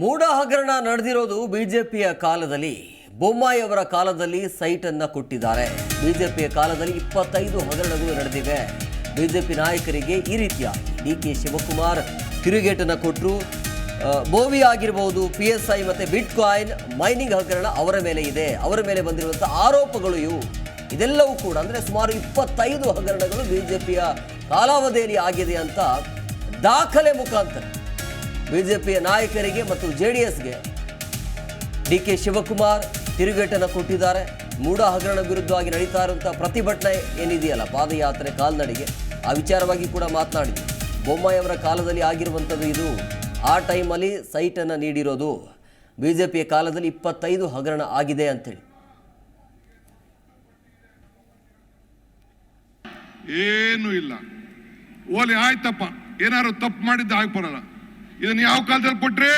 ಮೂಢ ಹಗರಣ ನಡೆದಿರೋದು ಬಿಜೆಪಿಯ ಕಾಲದಲ್ಲಿ. ಬೊಮ್ಮಾಯಿ ಅವರ ಕಾಲದಲ್ಲಿ ಸೈಟ್ ಅನ್ನ ಕೊಟ್ಟಿದ್ದಾರೆ. ಬಿಜೆಪಿಯ ಕಾಲದಲ್ಲಿ ಇಪ್ಪತ್ತೈದು ಹಗರಣಗಳು ನಡೆದಿವೆ. ಬಿಜೆಪಿ ನಾಯಕರಿಗೆ ಈ ರೀತಿಯ ಡಿ ಕೆ ಶಿವಕುಮಾರ್ ತಿರುಗೇಟನ್ನು ಕೊಟ್ಟರು ಬೋವಿ ಆಗಿರಬಹುದು ಪಿ ಎಸ್ ಐ ಮತ್ತೆ ಬಿಟ್ ಕಾಯಿನ್ ಮೈನಿಂಗ್ ಹಗರಣ ಅವರ ಮೇಲೆ ಇದೆ. ಅವರ ಮೇಲೆ ಬಂದಿರುವಂಥ ಆರೋಪಗಳು ಇವು. ಇದೆಲ್ಲವೂ ಕೂಡ ಅಂದರೆ ಸುಮಾರು ಇಪ್ಪತ್ತೈದು ಹಗರಣಗಳು ಬಿಜೆಪಿಯ ಕಾಲಾವಧಿಯಲ್ಲಿ ಆಗಿದೆ ಅಂತ ದಾಖಲೆ ಮುಖಾಂತರ. ಬಿಜೆಪಿಯ ನಾಯಕರಿಗೆ ಮತ್ತು ಜೆ ಡಿ ಎಸ್ಗೆ ಡಿ ಕೆ ಶಿವಕುಮಾರ್ ತಿರುಗೇಟನ್ನು ಕೊಟ್ಟಿದ್ದಾರೆ. ಮೂಢ ಹಗರಣ ವಿರುದ್ಧವಾಗಿ ನಡೀತಾ ಇರುವಂಥ ಪ್ರತಿಭಟನೆ ಏನಿದೆಯಲ್ಲ, ಪಾದಯಾತ್ರೆ ಕಾಲ್ನಡಿಗೆ, ಆ ವಿಚಾರವಾಗಿ ಕೂಡ ಮಾತನಾಡಿ ಬೊಮ್ಮಾಯಿಯವರ ಕಾಲದಲ್ಲಿ ಆಗಿರುವಂಥದ್ದು ಇದು. ಆ ಟೈಮಲ್ಲಿ ಸೈಟನ್ನು ನೀಡಿರೋದು ಬಿ ಜೆ ಪಿಯ ಕಾಲದಲ್ಲಿ ಇಪ್ಪತ್ತೈದು ಹಗರಣ ಆಗಿದೆ ಅಂತೇಳಿ. ಏನು ಇಲ್ಲ. ಓಲಿ ಆಯ್ತಪ್ಪ. ಏನಾದ್ರು ತಪ್ಪು ಮಾಡಿದ್ದು ಆಗ್ಬರಲ್ಲ. ಇದನ್ನ ಯಾವ ಕಾಲದಲ್ಲಿ ಕೊಟ್ರಿ?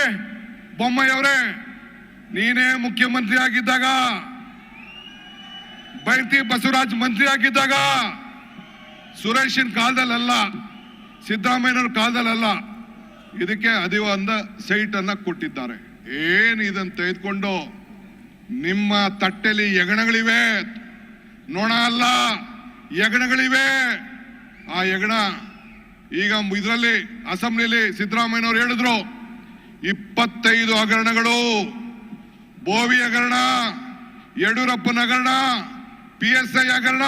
ಬೊಮ್ಮಯ್ಯ ಅವರೇ ನೀನೇ ಮುಖ್ಯಮಂತ್ರಿ ಆಗಿದ್ದಾಗ ಬೈತಿ ಬಸವರಾಜ್ ಮಂತ್ರಿ ಆಗಿದ್ದಾಗ ಸುರೇಶಿನ ಕಾಲದಲ್ಲಲ್ಲ, ಸಿದ್ದರಾಮಯ್ಯನವ್ರ ಕಾಲದಲ್ಲಲ್ಲ ಇದಕ್ಕೆ ಅದೇ ಅಂದ ಸೈಟ್ ಅನ್ನ ಕೊಟ್ಟಿದ್ದಾರೆ. ಏನು ಇದನ್ನ ತೆಗೆದುಕೊಂಡು? ನಿಮ್ಮ ತಟ್ಟೆಲಿ ಯಗಣಗಳಿವೆ. ನೋಣ ಅಲ್ಲ, ಯಗಣಗಳಿವೆ. ಆ ಯಗಣ ಈಗ ಇದರಲ್ಲಿ ಅಸೆಂಬ್ಲಿಲಿ ಸಿದ್ದರಾಮಯ್ಯನವರು ಹೇಳಿದ್ರು, ಇಪ್ಪತ್ತೈದು ಹಗರಣಗಳು, ಬೋವಿ ಹಗರಣ, ಯಡಿಯೂರಪ್ಪನ ಹಗರಣ, ಪಿ ಎಸ್ ಐ ಹಗರಣ.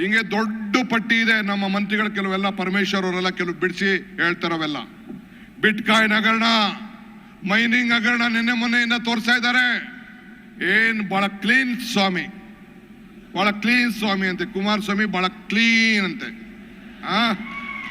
ಹಿಂಗೆ ದೊಡ್ಡ ಪಟ್ಟಿ ಇದೆ ನಮ್ಮ ಮಂತ್ರಿಗಳು ಕೆಲವೆಲ್ಲ ಪರಮೇಶ್ವರ್ ಅವರೆಲ್ಲ ಕೆಲವು ಬಿಡಿಸಿ ಹೇಳ್ತಾರವೆಲ್ಲ. ಬಿಟ್ ಕಾಯಿನ್ ಹಗರಣ, ಮೈನಿಂಗ್ ಹಗರಣ ನಿನ್ನೆ ಮೊನ್ನೆಯಿಂದ ತೋರಿಸ್ತಾ ಇದ್ದಾರೆ. ಏನ್ ಬಹಳ ಕ್ಲೀನ್ ಸ್ವಾಮಿ, ಬಹಳ ಕ್ಲೀನ್ ಸ್ವಾಮಿ ಅಂತೆ. ಕುಮಾರಸ್ವಾಮಿ ಬಹಳ ಕ್ಲೀನ್ ಅಂತೆ. ಆ?